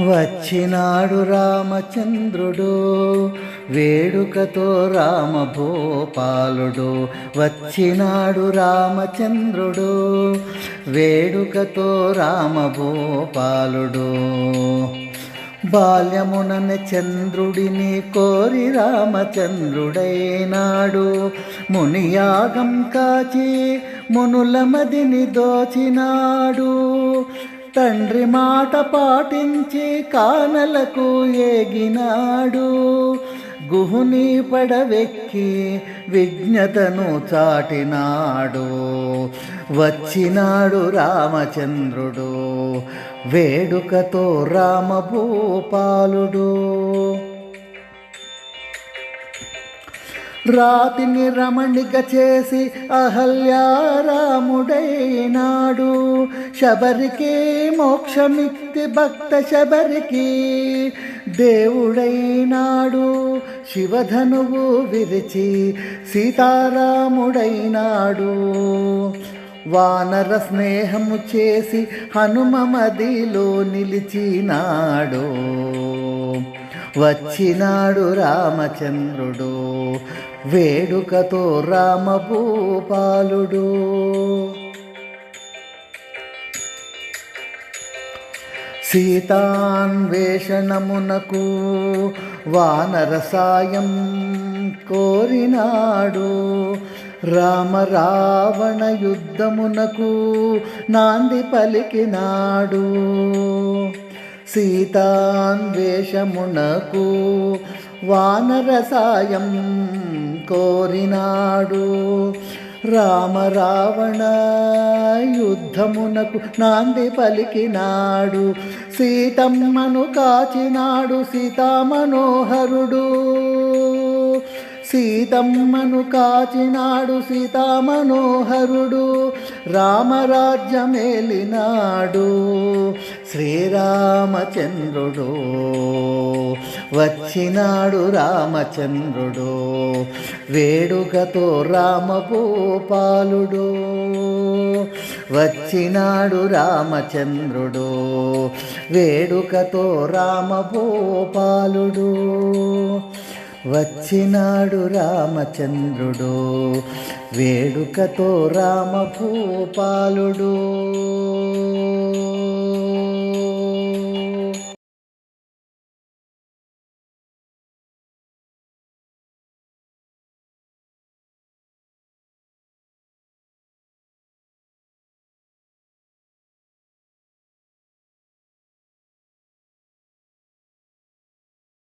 వచ్చినాడు రామచంద్రుడు వేడుకతో రామభోపాలుడు. వచ్చినాడు రామచంద్రుడు వేడుకతో రామభోపాలుడు. బాల్యమునన చంద్రుడిని కోరి రామచంద్రుడైనాడు. మునియాగం కాచి మునుల మదిని దోచినాడు. తండ్రి మాట పాటించి కానలకు ఏగినాడు. గుహుని పడవెక్కి విజ్ఞతను చాటినాడు. వచ్చినాడు రామచంద్రుడు వేడుకతో రామభూపాలుడు. రాతిని రమణిక చేసి అహల్యారాముడైనాడు. శబరికి మోక్షమిక్తి భక్త శబరికి దేవుడైనాడు శివధనువు విరిచి సీతారాముడైనాడు. వానర స్నేహము చేసి హనుమమదిలో నిలిచినాడు. వచ్చినాడు రామచంద్రుడు వేడుకతో రామభూపాలుడు. సీతాన్వేషణమునకు వానర సాయం కోరినాడు. రామ రావణ యుద్ధమునకు నాంది పలికినాడు. సీతాన్వేషమునకు వానర సాయం కోరినాడు. రామ రావణ యుద్ధమునకు నాంది పలికినాడు. సీతమ్మను కాచినాడు సీతామనోహరుడు. సీతమ్మను కాచినాడు సీతామనోహరుడు. రామరాజ్యమేలినాడు శ్రీరామచంద్రుడు. వచ్చినాడు రామచంద్రుడు వేడుకతో రామభూపాలుడు వచ్చినాడు రామచంద్రుడు వేడుకతో రామభూపాలుడు వచ్చినాడు రామచంద్రుడు వేడుకతో రామభూపాలుడు